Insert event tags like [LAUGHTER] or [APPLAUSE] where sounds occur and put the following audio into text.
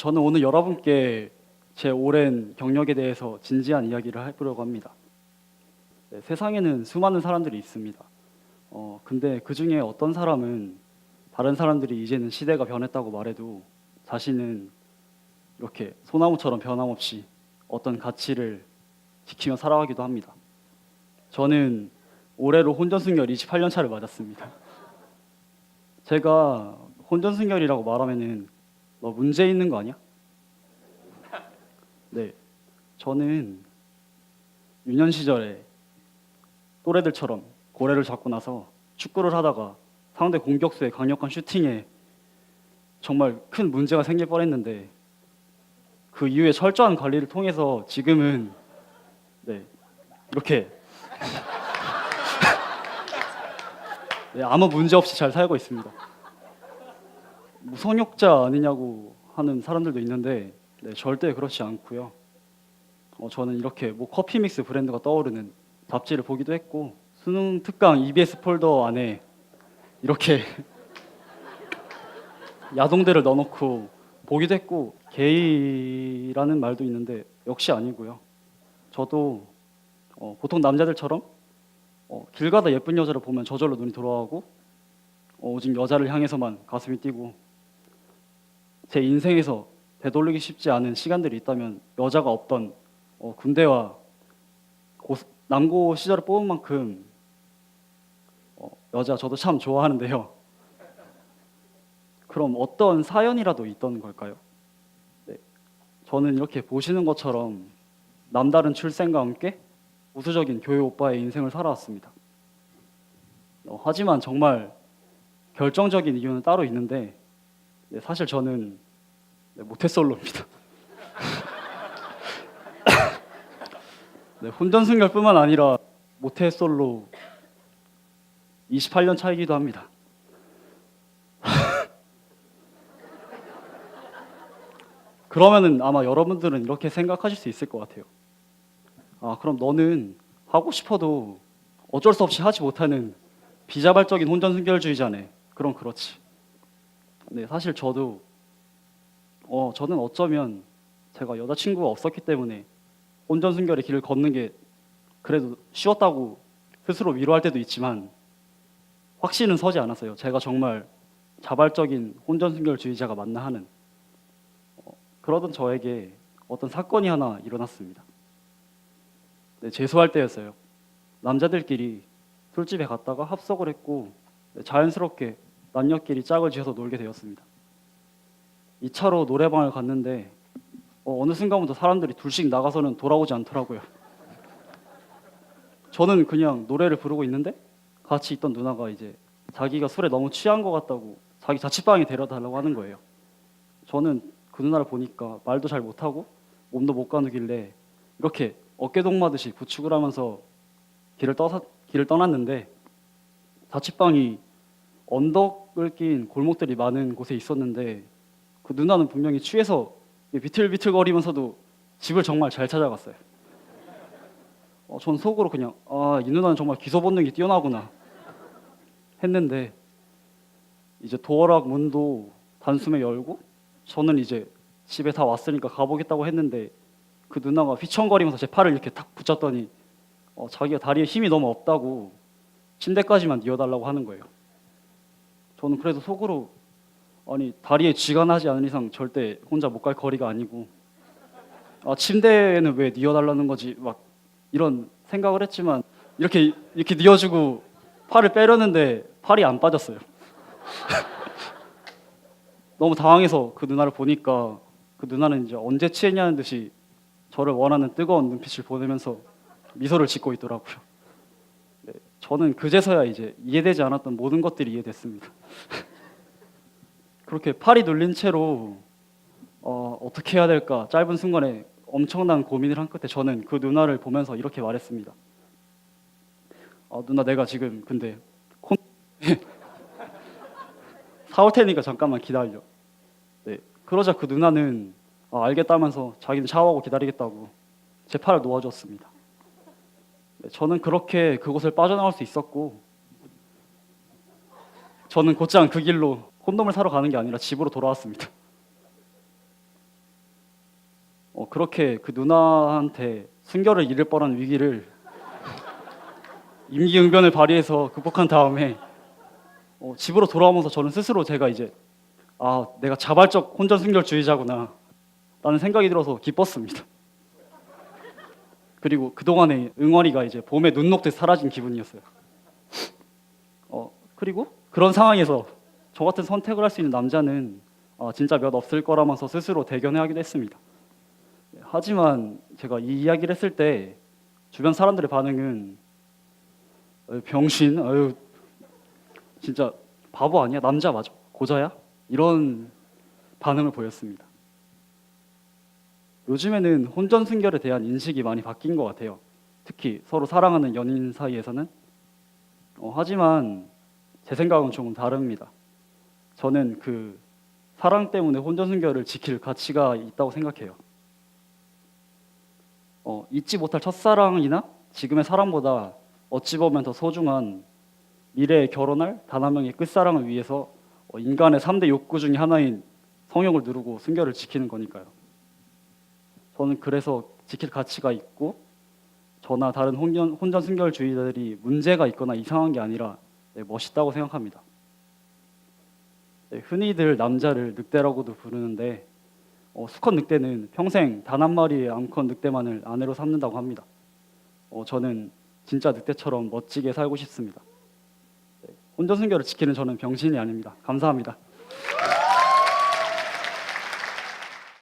저는 오늘 여러분께 제 오랜 경력에 대해서 진지한 이야기를 해보려고 합니다. 네, 세상에는 수많은 사람들이 있습니다. 어, 근데 그 중에 어떤 사람은 다른 사람들이 이제는 시대가 변했다고 말해도 자신은 이렇게 소나무처럼 변함없이 어떤 가치를 지키며 살아가기도 합니다. 저는 올해로 혼전순결 28년 차를 맞았습니다. [LAUGHS] 제가 혼전순결이라고 말하면은 너 문제 있는 거 아니야? 네, 저는 유년 시절에 또래들처럼 고래를 잡고 나서 축구를 하다가 상대 공격수의 강력한 슈팅에 정말 큰 문제가 생길 뻔했는데 그 이후에 철저한 관리를 통해서 지금은 네 이렇게 [LAUGHS] 네, 아무 문제 없이 잘 살고 있습니다. 무성욕자 아니냐고 하는 사람들도 있는데 네, 절대 그렇지 않고요. 어, 저는 이렇게 뭐 커피 믹스 브랜드가 떠오르는 잡지를 보기도 했고 수능 특강 EBS 폴더 안에 이렇게 [LAUGHS] 야동들을 넣어놓고 보기도 했고 게이라는 말도 있는데 역시 아니고요. 저도 어, 보통 남자들처럼 어, 길 가다 예쁜 여자를 보면 저절로 눈이 돌아가고 어, 오직 여자를 향해서만 가슴이 뛰고 제 인생에서 되돌리기 쉽지 않은 시간들이 있다면 여자가 없던 어, 군대와 고, 남고 시절을 뽑은 만큼 어, 여자 저도 참 좋아하는데요. 그럼 어떤 사연이라도 있던 걸까요? 네. 저는 이렇게 보시는 것처럼 남다른 출생과 함께 우수적인 교회 오빠의 인생을 살아왔습니다. 어, 하지만 정말 결정적인 이유는 따로 있는데 네, 사실 저는 네, 모태솔로입니다. [LAUGHS] 네, 혼전 순결뿐만 아니라 모태솔로 28년 차이기도 합니다. [LAUGHS] 그러면은 아마 여러분들은 이렇게 생각하실 수 있을 것 같아요. 아, 그럼 너는 하고 싶어도 어쩔 수 없이 하지 못하는 비자발적인 혼전 순결주의자네. 그럼 그렇지. 네, 사실 저도 어, 저는 어쩌면 제가 여자친구가 없었기 때문에 혼전순결의 길을 걷는 게 그래도 쉬웠다고 스스로 위로할 때도 있지만 확신은 서지 않았어요. 제가 정말 자발적인 혼전 순결주의자가 맞나 하는 어, 그러던 저에게 어떤 사건이 하나 일어났습니다. 네, 재수할 때였어요. 남자들끼리 술집에 갔다가 합석을 했고 네, 자연스럽게 남녀끼리 짝을 지어서 놀게 되었습니다. 2차로 노래방을 갔는데 어, 느 순간부터 사람들이 둘씩 나가서는 돌아오지 않더라고요. 저는 그냥 노래를 부르고 있는데 같이 있던 누나가 이제 자기가 술에 너무 취한 것 같다고 자기 자취방에 데려달라고 하는 거예요. 저는 그 누나를 보니까 말도 잘 못하고 몸도 못 가누길래 이렇게 어깨 동무하듯이 부축을 하면서 길을 떠서 길을 떠났는데 자취방이 언덕을 낀 골목들이 많은 곳에 있었는데 그 누나는 분명히 취해서 비틀비틀거리면서도 집을 정말 잘 찾아갔어요. 어, 전 속으로 그냥 아 이 누나는 정말 기소 본능이 뛰어나구나 했는데 이제 도어락 문도 단숨에 열고 저는 이제 집에 다 왔으니까 가보겠다고 했는데 그 누나가 휘청거리면서 제 팔을 이렇게 탁 붙잡더니 어, 자기가 다리에 힘이 너무 없다고 침대까지만 이어달라고 하는 거예요. 저는 그래서 속으로 아니 다리에 쥐가 나지 않은 이상 절대 혼자 못 갈 거리가 아니고 아, 침대에는 왜 뉘어달라는 거지 막 이런 생각을 했지만 이렇게 이렇게 뉘어주고 팔을 빼려는데 팔이 안 빠졌어요. [LAUGHS] 너무 당황해서 그 누나를 보니까 그 누나는 이제 언제 취했냐는 듯이 저를 원하는 뜨거운 눈빛을 보내면서 미소를 짓고 있더라고요. 네, 저는 그제서야 이제 이해되지 않았던 모든 것들이 이해됐습니다. 그렇게 팔이 눌린 채로 어, 어떻게 해야 될까 짧은 순간에 엄청난 고민을 한 끝에 저는 그 누나를 보면서 이렇게 말했습니다. 어, 누나 내가 지금 근데 콘 [LAUGHS] 사올 테니까 잠깐만 기다려. 네, 그러자 그 누나는 아, 알겠다면서 자기는 샤워하고 기다리겠다고 제 팔을 놓아줬습니다. 네, 저는 그렇게 그곳을 빠져나올 수 있었고 저는 곧장 그 길로 콘돔을 사러 가는 게 아니라 집으로 돌아왔습니다. 그렇게 그 누나한테 순결을 잃을 뻔한 위기를 임기응변을 발휘해서 극복한 다음에 어, 집으로 돌아오면서 저는 스스로 제가 이제 아 내가 자발적 혼전 순결주의자구나 라는 생각이 들어서 기뻤습니다. 그리고 그동안의 응어리가 이제 봄에 눈 녹듯 사라진 기분이었어요. 어 그리고 그런 상황에서 저 같은 선택을 할 수 있는 남자는 아, 진짜 몇 없을 거라면서 스스로 대견해 하기도 했습니다. 하지만 제가 이 이야기를 했을 때 주변 사람들의 반응은 병신, 아유 진짜 바보 아니야? 남자 맞아? 고자야? 이런 반응을 보였습니다. 요즘에는 혼전 순결에 대한 인식이 많이 바뀐 것 같아요. 특히 서로 사랑하는 연인 사이에서는. 어, 하지만 제 생각은 조금 다릅니다. 저는 그 사랑 때문에 혼전 순결을 지킬 가치가 있다고 생각해요. 어, 잊지 못할 첫사랑이나 지금의 사랑보다 어찌 보면 더 소중한 미래에 결혼할 단 한 명의 끝사랑을 위해서 어, 인간의 3대 욕구 중에 하나인 성욕을 누르고 순결을 지키는 거니까요. 저는 그래서 지킬 가치가 있고 저나 다른 혼전, 혼전 순결주의자들이 문제가 있거나 이상한 게 아니라 네, 멋있다고 생각합니다. 네, 흔히들 남자를 늑대라고도 부르는데 어, 수컷 늑대는 평생 단 한 마리의 암컷 늑대만을 아내로 삼는다고 합니다. 어, 저는 진짜 늑대처럼 멋지게 살고 싶습니다. 네, 혼전 순결을 지키는 저는 병신이 아닙니다. 감사합니다.